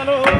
ఎండలు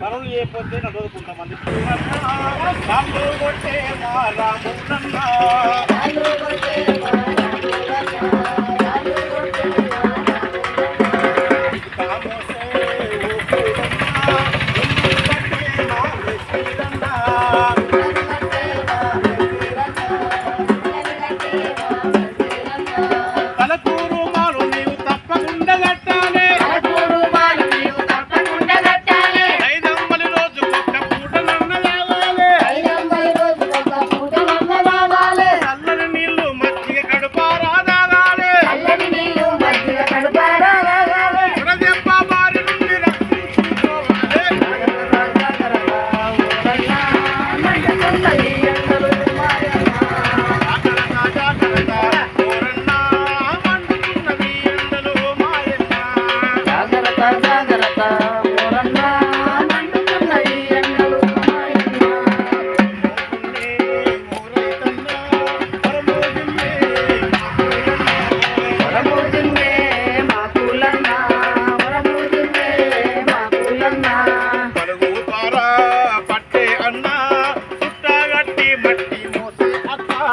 పనులు చేయకపోతే నడవదు కొంతమంది